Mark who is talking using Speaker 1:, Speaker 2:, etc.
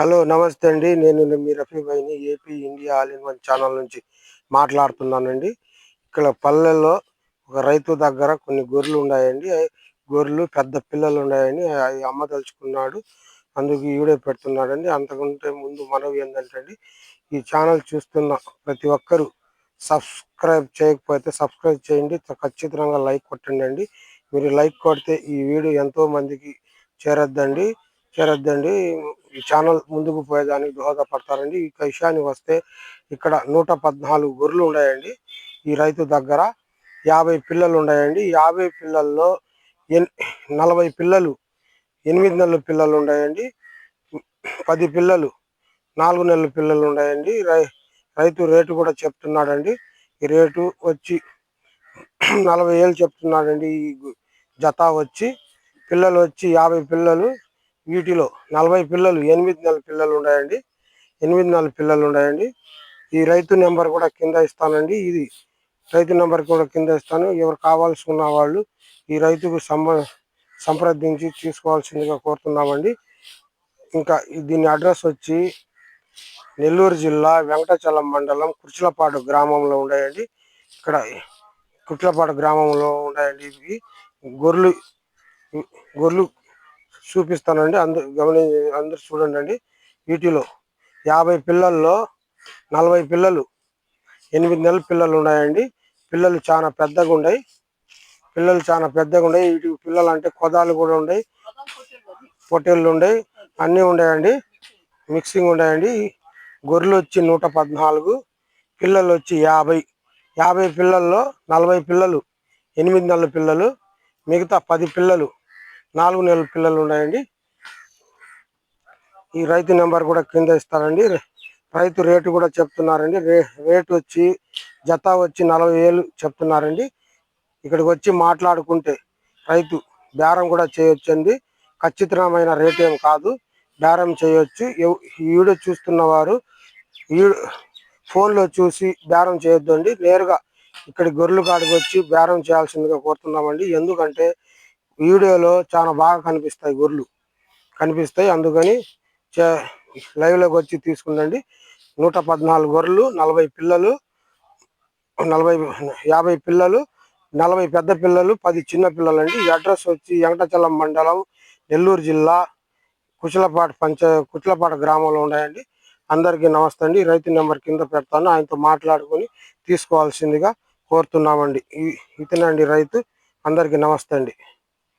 Speaker 1: Hello నమస్తే అండి. నేను మీ రఫీభాయిని AP India all in one channel నుంచి మాట్లాడుతున్నానండి. ఇక్కడ పల్లెల్లో ఒక రైతు దగ్గర కొన్ని గొర్రెలు ఉన్నాయండి. గొర్రెలు పెద్ద పిల్లలు ఉన్నాయని అవి అమ్మదలుచుకున్నాడు అందుకు ఈవిడే పెడుతున్నాడండి. అంతకంటే ముందు మనవి ఏంటంటే ఈ ఛానల్ చూస్తున్న ప్రతి ఒక్కరూ సబ్స్క్రైబ్ చేయకపోతే సబ్స్క్రైబ్ చేయండి. ఖచ్చితంగా లైక్ కొట్టండి అండి. మీరు లైక్ కొడితే ఈ వీడియో ఎంతో మందికి చేరొద్దండి. చేరొద్దండి. ఈ ఛానల్ ముందుకు పోయేదానికి దోహదపడతారండి. ఈ విషయానికి వస్తే ఇక్కడ నూట పద్నాలుగు గొర్రెలు ఉన్నాయండి. ఈ రైతు దగ్గర యాభై పిల్లలు ఉన్నాయండి. యాభై పిల్లల్లో ఎన్ నలభై పిల్లలు ఎనిమిది నెలల పిల్లలు ఉన్నాయండి. పది పిల్లలు నాలుగు నెలల పిల్లలు ఉన్నాయండి. రై రైతు రేటు కూడా చెప్తున్నాడండి. ఈ రేటు వచ్చి నలభై ఏళ్ళు చెప్తున్నాడండి. ఈ జత వచ్చి పిల్లలు వచ్చి యాభై పిల్లలు వీటిలో నలభై పిల్లలు ఎనిమిది నెలల పిల్లలు ఉన్నాయండి. ఎనిమిది నెలల పిల్లలు ఉన్నాయండి. ఈ రైతు నెంబర్ కూడా కింద ఇస్తానండి. ఇది రైతు నెంబర్ కూడా కింద ఇస్తాను. ఎవరు కావాల్సి ఉన్న వాళ్ళు ఈ రైతుకు సంబ సంప్రదించి తీసుకోవాల్సిందిగా కోరుతున్నామండి. ఇంకా దీని అడ్రస్ వచ్చి నెల్లూరు జిల్లా వెంకటాచలం మండలం కుర్చులపాడు గ్రామంలో ఉన్నాయండి. ఇక్కడ కుట్లపాడు గ్రామంలో ఉన్నాయండి ఇవి. గొర్రెలు గొర్రెలు చూపిస్తానండి. అందరు గమని అందరు చూడండి అండి. వీటిలో యాభై పిల్లల్లో నలభై పిల్లలు ఎనిమిది నెలల పిల్లలు ఉన్నాయండి. పిల్లలు చాలా పెద్దగా ఉన్నాయి పిల్లలు చాలా పెద్దగా ఉన్నాయి వీటి పిల్లలు అంటే కొదాలు కూడా ఉన్నాయి పొట్టేళ్ళు ఉన్నాయి అన్నీ ఉన్నాయండి మిక్సింగ్ ఉన్నాయండి గొర్రెలు వచ్చి నూట పద్నాలుగు పిల్లలు వచ్చి యాభై. యాభై పిల్లల్లో నలభై పిల్లలు ఎనిమిది నెలల పిల్లలు మిగతా పది పిల్లలు నాలుగు నెలల పిల్లలు ఉన్నాయండి. ఈ రైతు నెంబర్ కూడా కింద ఇస్తారండి. రైతు రేటు కూడా చెప్తున్నారండి. రేటు వచ్చి జత వచ్చి నలభై వేలు చెప్తున్నారండి. ఇక్కడికి వచ్చి మాట్లాడుకుంటే రైతు బేరం కూడా చేయొచ్చండి. ఖచ్చితమైన రేట్ ఏం కాదు. బేరం చేయొచ్చు. ఈవిడ చూస్తున్న వారు ఫోన్లో చూసి బేరం చేయొద్దండి. నేరుగా ఇక్కడ గొర్రెలు కాడికి వచ్చి బేరం చేయాల్సిందిగా కోరుతున్నామండి. ఎందుకంటే వీడియోలో చాలా బాగా కనిపిస్తాయి గొర్రెలు కనిపిస్తాయి. అందుకని లైవ్లోకి వచ్చి తీసుకుందండి. నూట పద్నాలుగు గొర్రెలు నలభై పిల్లలు నలభై యాభై పిల్లలు నలభై పెద్ద పిల్లలు పది చిన్న పిల్లలు అండి ఈ అడ్రస్ వచ్చి వెంకటచలం మండలం నెల్లూరు జిల్లా కుచలపాట పంచ కుచలపాట గ్రామంలో ఉన్నాయండి. అందరికీ నమస్తే అండి. రైతు నెంబర్ కింద పెడతాను. ఆయనతో మాట్లాడుకొని తీసుకోవాల్సిందిగా కోరుతున్నామండి. ఇతనండి రైతు. అందరికీ నమస్తే అండి.